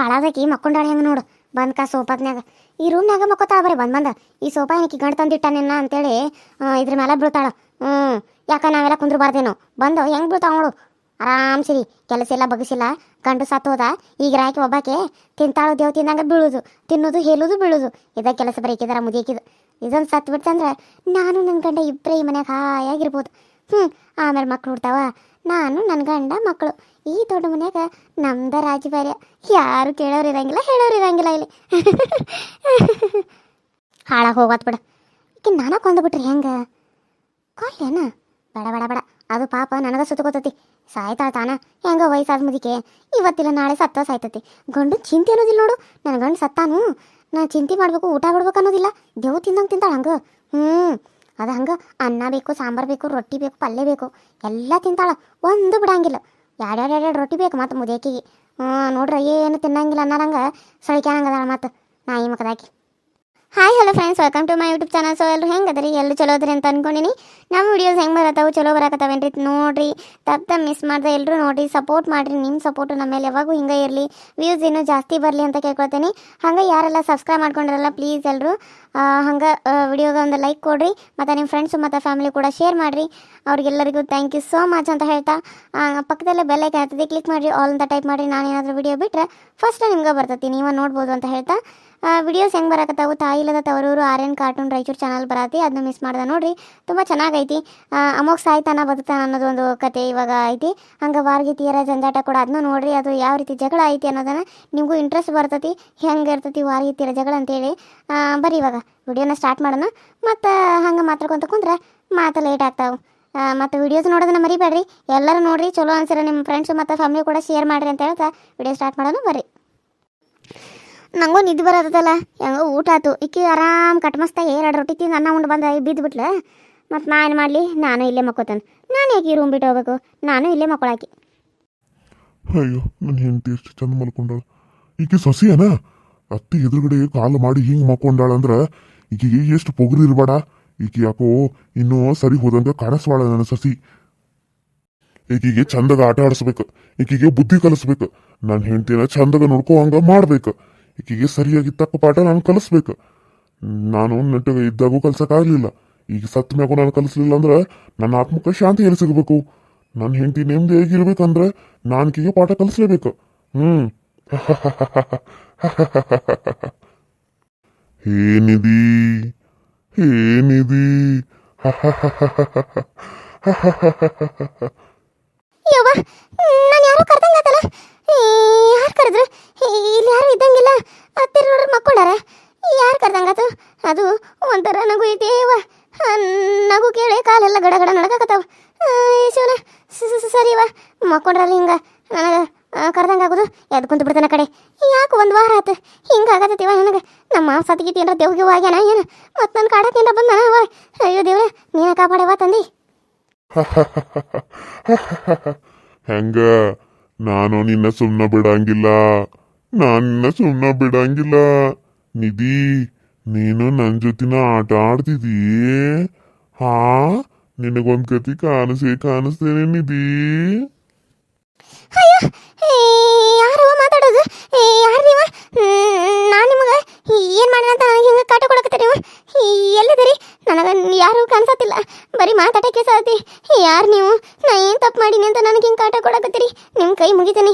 ಹಾಳಾದಕಿ ಮಕ್ಕೊಂಡಾಳೆ ಹೆಂಗೆ ನೋಡು? ಬಂದ್ಕ ಕಾ ಸೋಫಾದ್ನ್ಯಾಗ ಈ ರೂಮ್ನ್ಯಾಗ ಮಕ್ಕೋತಾಳ ಬರೀ, ಬಂದ್ ಬಂದ. ಈ ಸೋಫಾ ಏನಕ್ಕೆ ಗಂಡು ತಂದಿಟ್ಟಾನೇನ ಅಂತೇಳಿ ಇದ್ರ ಮೇಲೆ ಬೀಳ್ತಾಳ. ಹ್ಞೂ ಯಾಕ ನಾವೆಲ್ಲ ಕುಂದ್ರಬಾರ್ದೇನೋ? ಬಂದು ಹೆಂಗೆ ಬೀಳ್ತಾವ ನೋಡು? ಆರಾಮ್ ಸಿರಿ. ಕೆಲಸ ಎಲ್ಲ ಬಗಸಿಲ್ಲ. ಗಂಡು ಸತ್ತೋದ ಈಗ ರಾಕಿ ಒಬ್ಬಾಕೆ ತಿಂತಾಳು, ದೇವ್ ತಿಂದಂಗ ಬೀಳುದು. ತಿನ್ನೋದು, ಹೇಳುದು, ಬೀಳುದು. ಇದ ಕೆಲಸ ಬರೀಕಿದಾರ ಮುದಿಯಕಿದು ಇದೊಂದು ಸತ್ತು ಬಿಡ್ತಂದ್ರೆ ನಾನು ನನ್ನ ಗಂಡ ಇಬ್ಬರೇ ಈ ಮನ್ಯಾಗ ಹಾಯಾಗಿರ್ಬೋದು. ಹ್ಞೂ ಆಮೇಲೆ ಮಕ್ಳು ಹುಡ್ತಾವ. ನಾನು ನನ್ನ ಗಂಡ ಮಕ್ಕಳು. ಈ ದೊಡ್ಡ ಮನ್ಯಾಗ ನಮ್ದ ರಾಜಭಾರ್ಯ. ಯಾರು ಕೇಳೋರು ಇರಂಗಿಲ್ಲ, ಹೇಳೋರು ಇರಂಗಿಲ್ಲ ಇಲ್ಲಿ. ಹಾಳಾಗಿ ಹೋಗತ್ ಬಿಡ. ಈಕೆ ನಾನ ಕೊಂದ್ಬಿಟ್ರಿ ಹೆಂಗ? ಕೊಲ್ಲೇನ ಬೇಡ ಬೇಡ ಬೇಡ. ಅದು ಪಾಪ ನನಗ ಸುತ್ತಕೋತತಿ ಸಾಯ್ತಾಳ ತಾನ. ಹೆಂಗ ವಯಸ್ಸಾದ ಮುದಿಕೆ. ಇವತ್ತಿಲ್ಲ, ನಾಳೆ ಸತ್ತ ಸಾಯ್ತತಿ. ಗಂಡು ಚಿಂತೆ ಅನ್ನೋದಿಲ್ಲ ನೋಡು. ನನ್ನ ಗಂಡು ಸತ್ತಾನು. ನಾನು ಚಿಂತೆ ಮಾಡ್ಬೇಕು, ಊಟ ಬಿಡ್ಬೇಕು ಅನ್ನೋದಿಲ್ಲ. ದೇವ್ ತಿಂದಂಗೆ ತಿಂತಾಳ ಹಂಗ. ಹ್ಞೂ ಅದು ಹಂಗೆ ಅನ್ನ ಬೇಕು, ಸಾಂಬಾರು ಬೇಕು, ರೊಟ್ಟಿ ಬೇಕು, ಪಲ್ಯ ಬೇಕು, ಎಲ್ಲ ತಿಂತಾಳೆ. ಒಂದು ಬಿಡಂಗಿಲ್ಲ. ಎರಡೆರಡು ಎರಡು ರೊಟ್ಟಿ ಬೇಕು ಮತ್ತು ಮುದೇಕಿಗೆ ಹ್ಞೂ, ನೋಡ್ರಿ, ಏನು ತಿನ್ನಂಗಿಲ್ಲ ಅನ್ನೋರಂಗ ಸಳಿಕ್ಯಾನಂಗದಾಳ ಮತ್ತು ಈ ಮಕದಾಕಿ hi hello friends welcome to my YouTube channel so ಎಲ್ಲರೂ ಹೆಂಗೆ ಅದರಿ? ಎಲ್ಲ ಚಲೋ ಅದ್ರಿ ಅಂತ ಅನ್ಕೊಂಡಿನಿ. ನಮ್ಮ ವಿಡಿಯೋಸ್ ಹೆಂಗೆ ಬರತ್ತಾವು? ಚಲೋ ಬರಕತ್ತಾವೇನ್ರಿ? ನೋಡ್ರಿ ತಪ್ಪ ಮಿಸ್ ಮಾಡ್ದೆ ಎಲ್ಲರೂ ನೋಡಿ ಸಪೋರ್ಟ್ ಮಾಡಿರಿ. ನಿಮ್ಮ ಸಪೋರ್ಟ್ ನಮ್ಮ ಮೇಲೆ ಯಾವಾಗೂ ಹಿಂಗೆ ಇರಲಿ. ವ್ಯೂಸ್ ಇನ್ನೂ ಜಾಸ್ತಿ ಬರಲಿ ಅಂತ ಕೇಳ್ಕೊಳ್ತೀನಿ. ಹಂಗೆ ಯಾರೆಲ್ಲ ಸಬ್ಸ್ಕ್ರೈಬ್ ಮಾಡ್ಕೊಂಡಿರಲ್ಲ ಪ್ಲೀಸ್ ಎಲ್ಲರೂ ಹಂಗೆ ವಿಡಿಯೋಗೆ ಒಂದು ಲೈಕ್ ಕೊಡ್ರಿ, ಮತ್ತು ನಿಮ್ಮ ಫ್ರೆಂಡ್ಸು ಮತ್ತು ಫ್ಯಾಮಿಲಿ ಕೂಡ ಶೇರ್ ಮಾಡಿರಿ. ಅವ್ರಿಗೆಲ್ಲರಿಗೂ ಥ್ಯಾಂಕ್ ಯು ಸೋ ಮಚ್ ಅಂತ ಹೇಳ್ತಾ ಪಕ್ಕದಲ್ಲೇ ಬೆಲ್ಲೈಕೆ ಆಗ್ತದೆ ಕ್ಲಿಕ್ ಮಾಡಿರಿ ಆಲ್ ಅಂತ ಟೈಪ್ ಮಾಡಿರಿ, ನಾನು ಏನಾದರೂ ವಿಡಿಯೋ ಬಿಟ್ಟರೆ ಫಸ್ಟ್ ನಿಮ್ಗೆ ಬರ್ತೈತಿ, ನೀವು ನೋಡ್ಬೋದು ಅಂತ ಹೇಳ್ತಾ. ವಿಡಿಯೋಸ್ ಹೆಂಗೆ ಬರಕತ್ತಾವು ತಾಯಿಲದ ತವರೂರು R N cartoon Raichur channel ಬರತ್ತಿ ಅದನ್ನ ಮಿಸ್ ಮಾಡ್ದೆ ನೋಡ್ರಿ, ತುಂಬ ಚೆನ್ನಾಗೈತಿ. ಅಮೋಗ್ ಸಾಯ್ತಾನ ಅನ್ನೋದು ಒಂದು ಕತೆ ಇವಾಗ ಐತಿ. ಹಂಗೆ ವಾರ್ಗೀತಿಯರ ಜಂಜಾಟ ಕೂಡ ಅದನ್ನ ನೋಡ್ರಿ, ಅದು ಯಾವ ರೀತಿ ಜಗಳ ಐತಿ ಅನ್ನೋದನ್ನು ನಿಮಗೂ ಇಂಟ್ರೆಸ್ಟ್ ಬರ್ತತಿ, ಹೆಂಗೆ ಇರ್ತೈತಿ ವಾರ್ಗೀತಿಯರ ಜಗಳ ಅಂತೇಳಿ. ಬರೀ ಇವಾಗ ವಿಡಿಯೋನ ಸ್ಟಾರ್ಟ್ ಮಾಡೋಣ. ಮತ್ತು ಹಂಗೆ ಮಾತಾಡ್ಕೊಂತ ಕುಂದ್ರೆ ಮಾತು ಲೇಟ್ ಆಗ್ತಾವೆ. ಮತ್ತು ವಿಡಿಯೋಸ್ ನೋಡೋದನ್ನ ಮರಿಬೇಡ್ರಿ. ಎಲ್ಲರೂ ನೋಡ್ರಿ, ಚಲೋ ಅನ್ಸಿರೋ ನಿಮ್ಮ ಫ್ರೆಂಡ್ಸು ಮತ್ತು ಫ್ಯಾಮಿಲಿ ಕೂಡ ಶೇರ್ ಮಾಡಿರಿ ಅಂತ ಹೇಳ್ತಾ ವಿಡಿಯೋ ಸ್ಟಾರ್ಟ್ ಮಾಡೋಣ ಬರ್ರಿ. ನಂಗೂ ನಿದ್ದೆ ಬರೋದಲ್ಲ ಹೆಂಗೋ ಊಟ ಆತು ಇಕ್ಕಿ ಆರಾಮ್ ಕಟ್ಮಸ್ತಾಗ ಎರಡು ರೊಟ್ಟಿ ತಿಂದು ಅನ್ನ ಉಂಡು ಬಂದ ಬಿದ್ಬಿಟ್ಲ ಮತ್ತೆ ನಾ ಏನು ಮಾಡಲಿ? ನಾನು ಇಲ್ಲೇ ಮಕ್ಕೋತಾನೆ. ನಾನು ಯಾಕೆ ರೂಮ್ ಬಿಟ್ಟು ಹೋಗ್ಬೇಕು? ನಾನು ಇಲ್ಲೇ ಮಕ್ಕಳಾಕಿ. ಅಯ್ಯೋ ನನ್ನ ಹೆಂಡತಿ ಎಷ್ಟು ಚಂದ ಮಲ್ಕೊಂಡಳು. ಈಕೆ ಅತ್ತಿ ಎದುರುಗಡೆ ಕಾಲು ಮಾಡಿ ಹಿಂಗೆ ಮಕ್ಕೊಂಡಾಳ ಅಂದ್ರ ಈಕೆಗೆ ಎಷ್ಟು ಪೊಗರು ಇರ್ಬೇಡ. ಈಕೆ ಯಾಕೋ ಇನ್ನೂ ಸರಿ ಹೋದಂಗ ಕಾಣಿಸ್ಬಾಳ ನನ್ನ ಸಸಿ. ಈಕೆಗೆ ಚಂದಗ ಆಟ ಆಡಿಸ್ಬೇಕು. ಈಕೆಗೆ ಬುದ್ಧಿ ಕಲಿಸ್ಬೇಕು. ನನ್ನ ಹೆಂಡತಿನ ಚಂದಗ ನೋಡ್ಕೋ ಹಂಗ ಮಾಡ್ಬೇಕು. ಈಕೆಗೆ ಸರಿಯಾಗಿ ತಕ್ಕ ಪಾಠ ನಾನು ಕಲಿಸ್ಬೇಕು. ನಾನು ನೆಟ್ಟಗ ಇದ್ದಾಗೂ ಕಲ್ಸಕ್ಕಾಗಲಿಲ್ಲ ಈಗ ಸತ್ತ ಮ್ಯಾಗೂ ನಾನು ಕಲಿಸ್ಲಿಲ್ಲ ಅಂದ್ರೆ ನನ್ನ ಆತ್ಮಕ್ಕೆ ಶಾಂತಿ ಎಲ್ಲಿ ಸಿಗಬೇಕು. ನನ್ನ ಹೆಂಡತಿ ನೆಮ್ಮದಿಯಾಗಿರ್ಬೇಕಂದ್ರೆ ನಾನು ಈಕಿಗೆ ಪಾಠ ಕಲಿಸ್ಲೇಬೇಕು. ಹ್ಮ್ ಏನಿದಿ ಏನಿದಿ ಯವ್ವ, ನಾನು ಯಾರು ಏ, ಯಾರು ಕರೆದ್ರು? ಇಲ್ಲಿ ಯಾರು ಇದ್ದಂಗಿಲ್ಲ. ಹತ್ತಿರ ನೋಡ್ರಿ ಮಕ್ಕೊಂಡಾರ. ಯಾರು ಕರ್ದಂಗಾತು ಅದು ಒಂಥರ ನಗು ಐತಿ ಯವ್ವ. ನಗು ಕೇಳಿ ಕಾಲೆಲ್ಲ ಗಡ ಗಡ ನಡಕಾಕತ್ತಾವ ಶಿವನ ಸರಿವ ಮಕ್ಕೊಂಡ್ರಲ್ಲ ಹಿಂಗ. ನನಗೆ ಕರ್ದಂಗಾಗೋದು ಎದ್ ಕುಂತು ಬಿಡ್ತಾನ ಕಡೆ. ಯಾಕೆ ಒಂದು ವಾರ ಆತು ಹಿಂಗೆ ನನಗೆ. ನಮ್ಮ ಮಾವ ಸತಿಗೆ ತಿಂದ್ರ ದೇವ್ಗೆ ಆಗ್ಯಾನ ಏನು? ಮತ್ತು ನನ್ನ ಕಾಡಕ್ಕೆ ಬಂದನ ಅವ? ಅಯ್ಯೋ ದೇವ್ರೆ, ನೀನ ಕಾಪಾಡವ ತಂದಿ. ಹೆಂಗ? ನಾನು ನಿನ್ನ ಸುಮ್ಮನೆ ಬಿಡಂಗಿಲ್ಲ. ನಾನು ನಿನ್ನ ಸುಮ್ಮನೆ ಬಿಡಂಗಿಲ್ಲ. ನಿಧಿ, ನೀನು ನನ್ನ ಜೊತಿನ ಆಟ ಆಡ್ತಿದಿ? ಹಾ ನಿನಗೊಂದ್ ಕತಿ ಕಾಣಿಸಿ ಕಾಣಿಸ್ತೇನೆ ನಿಧಿ. ಅಯ್ಯೋ ಯಾರು ಮಾತಾಡೋದು? ಯಾರು ನೀವು? ನಾನು ನಿಮಗೆ ಏನು ಮಾಡಿನ ಅಂತ ನನಗೆ ಹಿಂಗೆ ಕಾಟ ಕೊಡಕತ್ತೀರಿ ನೀವು? ಎಲ್ಲಿದ್ದೀರಿ ನನಗೆ ಯಾರು ಕಾಣಿಸತ್ತಿಲ್ಲ. ಬರೀ ಮಾತಾಡಕ್ಕೆ ಸಾತಿ ಯಾರು ನೀವು? ನಾ ಏನು ತಪ್ಪು ಮಾಡೀನಿ ಅಂತ ನನಗೆ ಹಿಂಗೆ ಕಾಟ ಕೊಡಕತ್ತೀರಿ? ನಿಮ್ಮ ಕೈ ಮುಗಿತೀನಿ.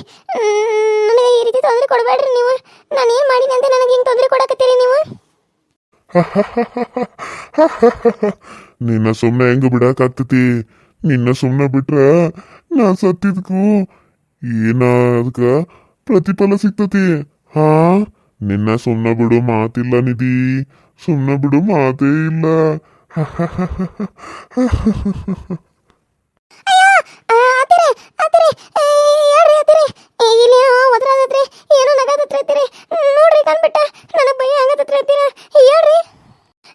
ನನಗೆ ಈ ರೀತಿ ತೊಂದರೆ ಕೊಡಬೇಡ್ರಿ ನೀವು. ನಾನು ಏನು ಮಾಡೀನಿ ಅಂತ ನನಗೆ ಹಿಂಗೆ ತೊಂದರೆ ಕೊಡಕತ್ತೀರಿ ನೀವು? ನಿನ್ನ ಸುಮ್ಮನೆ ಹೆಂಗೆ ಬಿಡಕ್ಕಾಗ್ತತಿ ನಿನ್ನ ಸುಮ್ಮನೆ ಬಿಟ್ರ ನಾ ಸತ್ತಿದ್ಕು. ಏನ ಅದಕ್ಕ ಪ್ರತಿಫಲ ಸಿಗ್ತತಿ ಹಾ ನಿನ್ನ ಸುಮ್ಮನೆ ಬಿಡು ಮಾತಿಲ್ಲ ನಿಧಿ ಸುಮ್ಮನೆ ಬಿಡು ಮಾತೇ ಇಲ್ಲ ಆತಿರಿ ಆತಿರಿ ಯಾರ್ರಿ ಆತಿರಿ ಇಲ್ಲಿ ಒದ್ರಾದತ್ರಿ ಏನೋ ನಗಾದತ್ರಿ ಆತಿರಿ ನೋಡ್ರಿ ಕಂಡ್ಬಿಟ್ಟ ನನಗೆ ಭಯ ಆಗತ್ತತ್ರಿ ಆತಿರ ಹೇಳ್ರಿ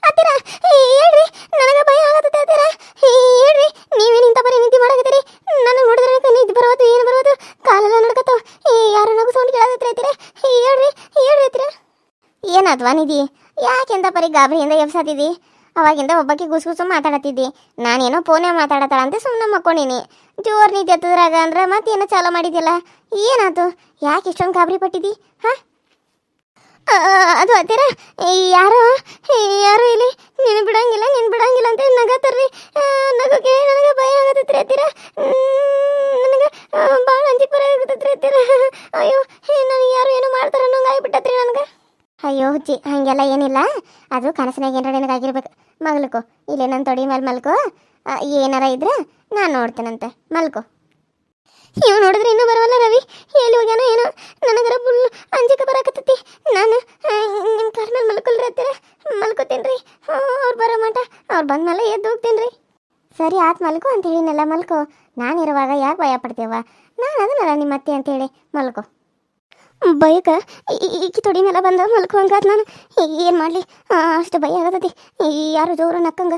ಆತಿರ ಹೇಳ್ರಿ ನನಗೆ ಭಯ ಆಗತ್ತೆ ಆತಿರ ಹೇಳ್ರಿ ನೀವೇನು ಇಂಥ ಬರೀ ನಿದ್ದೆ ಮಾಡಕತ್ತೀರಿ ನನಗೆ ನೋಡಿದ್ರೆ ನನಗೆ ನಿದ್ದೆ ಬರೋದು ಏನು ಬರೋದು ಕಾಲೆಲ್ಲ ನಡ್ಕತ್ತಾವ ಯಾರು ನಗು ಸೌಂಡ್ ಕೇಳದತ್ರಿ ಆತಿರ ಹೇಳ್ರಿ ಹೇಳ್ರಿ ಆತಿರ ಏನಾದ್ವಾ ನಿಧಿ ಯಾಕೆಂತ ಪರಿ ಗಾಬರಿಯಿಂದ ಎಬ್ಸಾತಿದ್ದಿ ಅವಾಗಿಂದ ಒಬ್ಬಕ್ಕೆ ಗುಸು ಗುಸು ಮಾತಾಡತ್ತಿದ್ದಿ. ನಾನೇನೋ ಫೋನೇ ಮಾತಾಡತ್ತಾಳ ಅಂತ ಸುಮ್ಮನೆ ಮಕ್ಕೊಂಡಿನಿ. ಜೋರ್ ನಿದ್ದೆ ಎತ್ತದ್ರಾಗ ಅಂದ್ರೆ ಮತ್ತೇನೋ ಚಾಲೋ ಮಾಡಿದ್ಯಲ್ಲ? ಏನಾತು? ಯಾಕೆ ಇಷ್ಟೊಂದು ಗಾಬರಿ ಪಟ್ಟಿದ್ದಿ ಹಾ? ಅದು ಅತ್ತೀರ ಯಾರೋ ಯಾರು ಇಲ್ಲಿ, ನೀನು ಬಿಡಂಗಿಲ್ಲ ನೀನು ಬಿಡಂಗಿಲ್ಲ ಅಂತ ನಗತ್ತರ್ರಿ ನಗಕ್ಕೆ ನಗೋಕೆ ನನಗೆ ಭಯ ಆಗತ್ತೈತ್ರಿ ಅತ್ತೀರ. ನನಗೆ ಭಾಳ ಅಂಜಿಕೆ ಬರ ಆಗತ್ತೈತ್ರಿ ಅತ್ತೀರ. ಅಯ್ಯೋ ನನಗೆ ಯಾರು ಏನೋ ಮಾಡ್ತಾರ ಅನ್ನೋಂಗೆ ಆಗ್ಬಿಟ್ಟತ್ರಿ ನನಗೆ. ಅಯ್ಯೋ ಹುಚ್ಚಿ ಹಾಗೆಲ್ಲ ಏನಿಲ್ಲ. ಅದು ಕನಸಿನಾಗ ಏನಾರ ನಿನಗಾಗಿರ್ಬೇಕು ಮಗಲ್ಕೋ ಇಲ್ಲೇ ನನ್ನ ತೊಡಿ ಮೇಲೆ ಮಲ್ಕೋ. ಏನಾರ ಇದ್ರೆ ನಾನು ನೋಡ್ತೇನಂತೆ. ಮಲ್ಕೋ. ಇವ್ ನೋಡಿದ್ರೆ ಇನ್ನೂ ಬರವಲ್ಲ ರವಿ. ಎಲ್ಲಿ ಹೋಗ್ಯಾನ ಏನೋ. ನನಗರ ಫುಲ್ ಅಂಜಿಕೆ ಬರಾಕತ್ತೈತಿ. ನಾನು ನಿಮ್ಮ ಕಾರ್ ಮೇಲೆ ಮಲ್ಕೊಳ್ರಿ ಹತ್ತಿರ ಮಲ್ಕೋತೇನ್ರಿ. ಅವ್ರು ಬರೋ ಮಟ. ಅವ್ರು ಬಂದ್ಮೇಲೆ ಎದ್ದು ಹೋಗ್ತೇನ್ರಿ. ಸರಿ, ಆತ್ ಮಲ್ಕೋ ಅಂತ ಹೇಳಿನಲ್ಲ ಮಲ್ಕೋ. ನಾನಿರುವಾಗ ಯಾಕೆ ಭಯ ಪಡ್ತೇವ ನಾನು ಅದನ್ನಲ್ಲ ನಿಮ್ಮ ಅತ್ತೆ ಅಂತೇಳಿ ಮಲ್ಕೋ. ಬೈಕ ಈಕಿ ತೊಡಿ ಮೇಲೆ ಬಂದ ಮಲ್ಕೋಂಗಾದ್ ನಾನು. ಏನು ಮಾಡಲಿ? ಅಷ್ಟು ಭಯ ಆಗತೈತಿ. ಯಾರು ಜೋರು ನಕ್ಕಂಗ?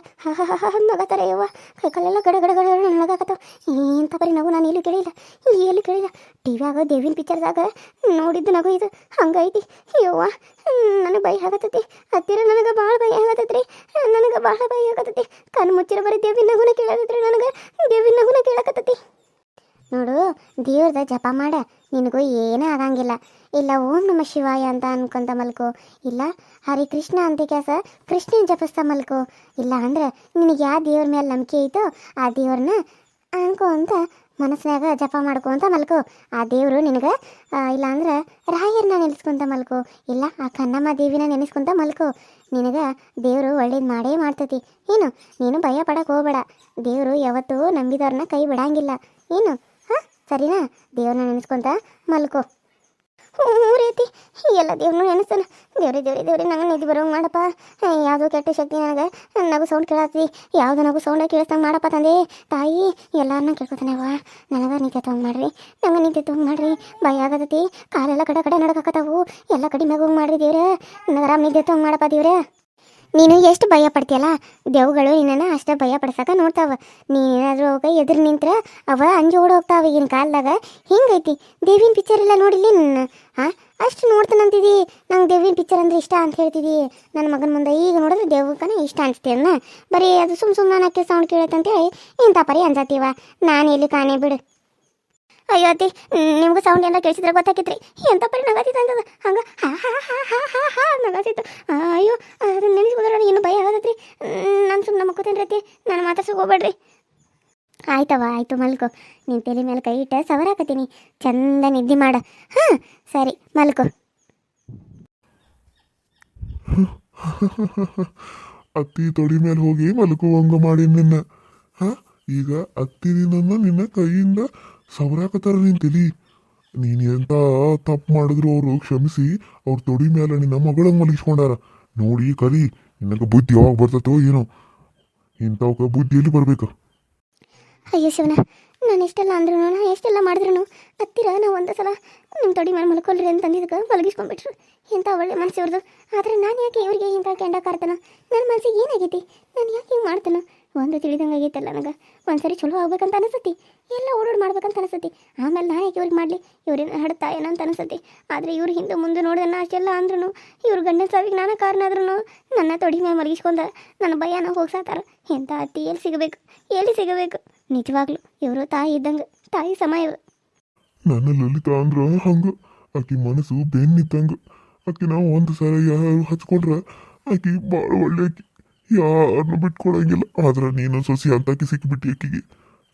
ನಗತಾರೆ ಯವ್ವ. ಕೈ ಗಡ ಗಡ ಗಡ ನಗಾಕತ್ತಾವ. ಇಂಥ ಬರೀ ನಗು ನಾನು ಎಲ್ಲಿ ಕೇಳಿಲ್ಲ? ಎಲ್ಲಿ ಕೇಳಿಲ್ಲ? ಟಿ ವ್ಯಾಗ ದೇವಿನ ಪಿಕ್ಚರ್ದಾಗ ನೋಡಿದ್ದು ನಗು ಇದು. ಹಂಗೈತಿ. ಯವ್ವ, ನನಗೆ ಭಯ ಆಗತೈತಿ. ಹತ್ತಿರ ನನಗೆ ಭಾಳ ಭಯ ಆಗತೈತ್ರಿ. ನನಗೆ ಭಾಳ ಭಯ ಆಗತೈತಿ. ಕಣ್ಣು ಮುಚ್ಚಿರ ಬರೀ ದೇವಿನ ನಗುನ ಕೇಳತೈತ್ರಿ ನನಗೆ ದೇವಿನ ನಗುನ ಕೇಳಕತ್ತೈತಿ. ನೋಡು, ದೇವ್ರದ ಜಪ ಮಾಡ. ನಿನಗೂ ಏನೂ ಆಗಂಗಿಲ್ಲ ಇಲ್ಲ, ಓಂ ನಮ ಶಿವಾಯ ಅಂತ ಅನ್ಕೊಂತ ಮಲ್ಕೋ. ಇಲ್ಲ, ಹರಿ ಕೃಷ್ಣ ಅಂತ ಕೆಲಸ ಕೃಷ್ಣನ ಜಪಿಸ್ತಾ ಮಲ್ಕೋ. ಇಲ್ಲ ಅಂದ್ರೆ ನಿನಗೆ ಯಾವ ದೇವ್ರ ಮೇಲೆ ನಂಬಿಕೆ ಐತೋ, ಆ ದೇವ್ರನ್ನ ಅಂತ ಮನಸ್ಸಿನಾಗ ಜಪ ಮಾಡ್ಕೊಂತ ಮಲ್ಕೋ. ಆ ದೇವರು ನಿನಗೆ ಇಲ್ಲ ಅಂದ್ರೆ ರಾಯರ್ನ ನೆನೆಸ್ಕೊಂತ ಮಲ್ಕೋ. ಇಲ್ಲ, ಆ ಕನ್ನಮ್ಮ ದೇವಿನ ನೆನೆಸ್ಕೊಂತ ಮಲ್ಕೋ. ನಿನಗೆ ದೇವರು ಒಳ್ಳೇದು ಮಾಡೇ ಮಾಡ್ತತಿ. ಏನು, ನೀನು ಭಯ ಪಡಕ್ಕೆ ಹೋಗ್ಬೇಡ. ದೇವರು ಯಾವತ್ತೂ ನಂಬಿದವ್ರನ್ನ ಕೈ ಬಿಡಂಗಿಲ್ಲ. ಏನು? ಸರಿನಾ? ದೇವ್ರನ್ನ ನೆನೆಸ್ಕೊಂತ ಮಲ್ಕೋ. ಹ್ಞೂ ರೀತಿ. ಎಲ್ಲ ದೇವ್ರನ್ನೂ ನೆನೆಸಲ್ಲ ದೇವ್ರಿ ದೇವ್ರಿ ದೇವ್ರಿ, ನಂಗೆ ನಿಧಿ ಬರೋಂಗೆ ಮಾಡಪ್ಪ. ಯಾವುದೋ ಕೆಟ್ಟ ಶಕ್ತಿ ನನಗೆ. ನಗು ಸೌಂಡ್ ಕೇಳತ್ತಿ. ಯಾವುದು ನಗು ಸೌಂಡ ಕೇಳಿಸ್ತಂಗೆ ಮಾಡಪ್ಪ ತಂದೆ. ತಾಯಿ ಎಲ್ಲರನ್ನ ಕೇಳ್ಕೊತಾನೆ ಅವ್ವ. ನನಗೆ ನಿದ್ದೆ ತೊಗೊಂಡು ಮಾಡ್ರಿ. ನಂಗೆ ನಿದ್ದೆ ತೊಗೊಂಡು ಮಾಡ್ರಿ. ಭಯ ಆಗತ್ತೈತಿ ಕಾಲೆಲ್ಲ ಕಡೆ ಕಡೆ ನಡ್ಕಾಕತ್ತಾವು. ಎಲ್ಲ ಕಡೆ ಹೋಗಿ ಮಾಡ್ರಿ ದೇವ್ರೆ. ನನಗೆ ನಿದ್ದೆ ತೊಗೊಂಡು ಮಾಡಪ್ಪ ದೇವ್ರೆ. ನೀನು ಎಷ್ಟು ಭಯ ಪಡ್ತೀಯಲ್ಲ? ದೇವ್ಗಳು ನಿನ್ನನ್ನು ಅಷ್ಟೇ ಭಯ ಪಡ್ಸಕ ನೋಡ್ತಾವ. ನೀನೇನಾದ್ರೂ ಅವಾಗ ಎದುರು ನಿಂತ್ರ ಅವ ಅಂಜಿ ಓಡ್ ಹೋಗ್ತಾವ ಈಗಿನ ಕಾಲದಾಗ. ಹಿಂಗೈತಿ. ದೇವಿನ ಪಿಕ್ಚರ್ ಎಲ್ಲ ನೋಡಿಲಿ ನನ್ನ? ಹಾಂ ಅಷ್ಟು ನೋಡ್ತಾನಂತಿದಿ. ನಂಗೆ ದೇವಿನ ಪಿಕ್ಚರ್ ಅಂದ್ರೆ ಇಷ್ಟ ಅಂತ ಹೇಳ್ತಿದಿ. ನನ್ನ ಮಗನ ಮುಂದೆ ಈಗ ನೋಡಿದ್ರೆ ದೇವಕ್ಕನೇ ಇಷ್ಟ ಅನ್ಸ್ತೀಯನ್ನ ಬರೀ ಅದು ಸುಮ್ ಸುಮ್ಮನೆ ಅಕ್ಕಿ ಸೌಂಡ್ ಕೇಳತ್ತಂತೇಳಿ ಇಂಥ ಪರಿ ಅನ್ಸತ್ತೀವ. ನಾನು ಎಲ್ಲಿ ಕಾಣೆ ಬಿಡು. ಅಯ್ಯೋ ಅತ್ತಿ, ನಿಮ್ಗೆ ಸೌಂಡ್ ಎಲ್ಲ ಕೇಳಿಸಿದ್ರೆ ಗೊತ್ತಾಕಿತ್ರಿ. ಎಂತ ಪರಿ ನಗಾತಿತ್ತು ಅಂತದ ಹಂಗ ಹಾ ಹಾ ಹಾ ಹಾ ಹಾ ನಗಾತಿತ್ತು ಅಯ್ಯೋ ನೆನೆಸ್ಬೋದ್ರ ಏನು ಭಯ ಆಗತೈತ್ರಿ ನಾನು ಸುಮ್ಮನೆ ಮಕ್ಕೋತೇನೆ ರೀ ನಾನು ಮಾತಾಡ್ಸಕ್ಕೆ ಹೋಗ್ಬೇಡ್ರಿ. ಆಯ್ತವ ಆಯ್ತು ಮಲ್ಕೋ. ನಿನ್ನ ತಲೆ ಮೇಲೆ ಕೈ ಇಟ್ಟ ಸವರಾಕತ್ತೀನಿ. ಚಂದ ನಿದ್ದೆ ಮಾಡ. ಹಾಂ, ಸರಿ, ಮಲ್ಕೋ. ಅತ್ತಿ ತೊಡಿ ಮೇಲೆ ಹೋಗಿ ಮಲ್ಕೋ ಹಂಗ ಮಾಡಿ ನಿನ್ನ. ಹಾ, ಈಗ ಅತ್ತಿ ನಿನ್ನ ನಿನ್ನ ಕೈಯಿಂದ ಸವರಾಕತ್ತಾರ ನಿನ್ ತಲಿ. ನೀನ್ ಎಂತ ತಪ್ಪು ಮಾಡಿದ್ರು ಅವರು ಕ್ಷಮಿಸಿ, ಅವ್ರ ತೊಡಿ ಮೇಲೆ ನಿನ್ನ ಮಗಳಂಗ್ ಮಲಗಿಸ್ಕೊಂಡಾರ. ನೋಡಿ ಕಲಿ ನಿನಗೆ ಬುದ್ಧಿ ಯಾವಾಗ ಬರ್ತತೋ ಏನೋ. ಇಂಥವಕ್ಕ ಬುದ್ಧಿ ಎಲ್ಲಿ ಬರ್ಬೇಕು? ಅಯ್ಯೋ ಶಿವನ ನಾನು ಎಷ್ಟೆಲ್ಲ ಅಂದ್ರೂ ನಾನು ಎಷ್ಟೆಲ್ಲ ಮಾಡಿದ್ರು ಹತ್ತಿರ ನಾವು ಒಂದು ಸಲ ನಿಮ್ಮ ತೊಡಿ ಮೇಲೆ ಮಲ್ಕೊಳ್ರಿ ಅಂತ ಅಂದಿದ್ದಕ್ಕೆ ಮಲಗಿಸ್ಕೊಂಡ್ಬಿಟ್ರು. ಇಂಥ ಒಳ್ಳೆ ಮನಸ್ಸು ಇವ್ರದ್ದು ಆದರೆ ನಾನು ಯಾಕೆ ಇವ್ರಿಗೆ ಇಂಥ ಕೆಂಡ ಕಾರ್ತನ ನನ್ನ ಮನಸ್ಸಿಗೆ ಏನಾಗೈತಿ? ನಾನು ಯಾಕೆ ಹಿಂಗೆ ಮಾಡ್ತಾನ? ಒಂದು ತಿಳಿದಂಗೆ ಆಗೈತಲ್ಲ ನನಗೆ. ಒಂದ್ಸರಿ ಚಲೋ ಆಗ್ಬೇಕಂತ ಅನಿಸತಿ ಎಲ್ಲ ಓಡೋಡ್ ಮಾಡ್ಬೇಕಂತ ಅನಿಸುತ್ತೆ. ಆಮೇಲೆ ನಾನು ಯಾಕೆ ಇವ್ರಿಗೆ ಮಾಡಲಿ? ಇವ್ರೇನು ಹಡ್ತಾ ಏನೋ ಅಂತ ಅನಿಸತಿ ಆದರೆ ಇವ್ರು ಹಿಂದೆ ಮುಂದೆ ನೋಡಿದ್ರೆ ನಾ ಅಷ್ಟೆಲ್ಲ ಅಂದ್ರೂ ಇವ್ರ ಗಂಡನ ಸಾವಿಗೆ ನಾನು ಕಾರಣ ಆದ್ರೂ ನನ್ನ ತೊಡಿ ಮೇಲೆ ಮಲಗಿಸ್ಕೊಂಡ ನನ್ನ ಭಯನ ಹೋಗ್ಸಾತಾರ. ಎಂಥ ಅತ್ತಿ ಎಲ್ಲಿ ಸಿಗಬೇಕು? ಎಲ್ಲಿ ಸಿಗಬೇಕು? ನಿಜವಾಗ್ಲು ಇವರು ತಾಯಿ ಇದ್ದಂಗೆ, ತಾಯಿ ಸಮ ಇವರು. ನನ್ನ ಲಲಿತಾ ಅಂದ್ರ ಹಂಗ. ಆಕಿ ಮನಸ್ಸು ಬೆನ್ನಿತ್ತಂಗ ಆಕೆ ನಾವು ಒಂದು ಸಲ ಯಾರು ಹಚ್ಕೊಂಡ್ರ ಆಕಿ ಭಾಳ ಒಳ್ಳೆ ಆಕಿ. ಯಾರನ್ನು ಬಿಟ್ಕೊಳಂಗಿಲ್ಲ ಆದ್ರೆ ನೀನು ಸೊಸಿ ಅಂತಾಕಿ ಸಿಕ್ಕಿಬಿಟ್ಟಿ ಆಕಿಗೆ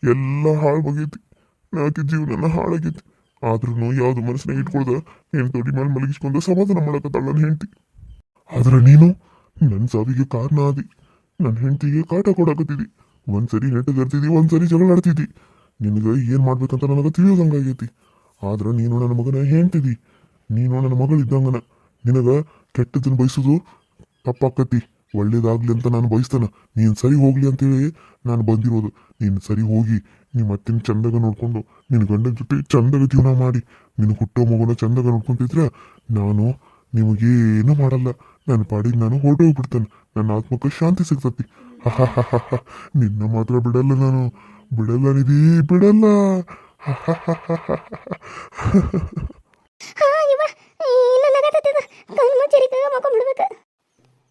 ಎಲ್ಲ ಹಾಳು ಬಗೈತಿ. ನಾಕಿ ಜೀವನನ ಹಾಳಾಗೈತಿ ಆದ್ರೂ ಯಾವ್ದು ಮನಸ್ಸಿನಾಗ ಇಟ್ಕೊಳ್ದ, ಹೆಣ್ ತೊಡಿ ಮೇಲೆ ಮಲಗಿಸ್ಕೊಂಡು ಸಮಾಧಾನ ಮಾಡಕತ್ತಾಳ ನನ್ನ ಹೆಂಡತಿ. ಆದ್ರೆ ನೀನು ನನ್ನ ಸಾವಿಗೆ ಕಾರಣ ಆದಿ. ನನ್ನ ಹೆಂಡತಿಗೆ ಕಾಟ ಕೊಡಕತ್ತಿದಿ. ಒಂದ್ಸರಿ ನೆಟ್ಟಗರ್ತಿದಿ ಒಂದ್ಸರಿ ಜಗಳ ಆಡ್ತಿದ್ದಿ ನಿನಗೆ ಏನು ಮಾಡ್ಬೇಕಂತ ನನಗೆ ತಿಳಿಯೋದಂಗಾಗೈತಿ ಆದ್ರೆ ನೀನು ನನ್ನ ಮಗನ ಹೆಂಡ್ತಿದಿ. ನೀನು ನನ್ನ ಮಗಳಿದ್ದಂಗನ. ನಿನಗೆ ಕೆಟ್ಟದನ್ನು ಬಯಸೋದು ತಪ್ಪಾಕತಿ ಒಳ್ಳೇದಾಗ್ಲಿ ಅಂತ ನಾನು ಬಯಸ್ತಾನ. ನೀನು ಸರಿ ಹೋಗ್ಲಿ ಅಂತೇಳಿ ನಾನು ಬಂದಿರೋದು. ನೀನು ಸರಿ ಹೋಗಿ ನಿಮ್ಮ ಅತ್ತಿನ ಚಂದಾಗ ನೋಡ್ಕೊಂಡು ನಿನ್ನ ಗಂಡನ ಜೊತೆ ಚಂದಾಗ ಜೀವನ ಮಾಡಿ ನಿನ್ನ ಹುಟ್ಟೋ ಮಗನ ಚಂದಾಗ ನೋಡ್ಕೊಂತಿದ್ರೆ ನಾನು ನಿಮಗೇನು ಮಾಡಲ್ಲ. ನನ್ನ ಪಾಡಿಗೆ ನಾನು ಹೊರಟೋಗ್ಬಿಡ್ತಾನೆ ನನ್ನ ಆತ್ಮಕ್ಕೆ ಶಾಂತಿ ಸಿಗ್ತತಿ. ನಿನ್ನ ಮಾತ್ರ ಬಿಡಲ್ಲ ನಾನು. ಬಿಡಲ್ಲ ನಿಧಿ, ಬಿಡಲ್ಲ. ಇವ. ಕಣ್ಣು ಮಕ್ಕ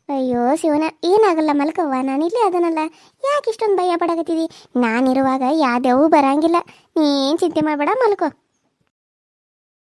ಅಯ್ಯೋ ಶಿವನ, ಏನಾಗಲ್ಲ ಮಲ್ಕವ್ವ, ನಾನು ಅದನಲ್ಲ. ಯಾಕೆ ಇಷ್ಟೊಂದು ಭಯ ಪಡಕತ್ತಿದಿ? ನಾನಿರುವಾಗ ಯಾವ್ದೆವು ಬರಂಗಿಲ್ಲ. ನೀನು ಚಿಂತೆ ಮಾಡಬೇಡ, ಮಲ್ಕೋ.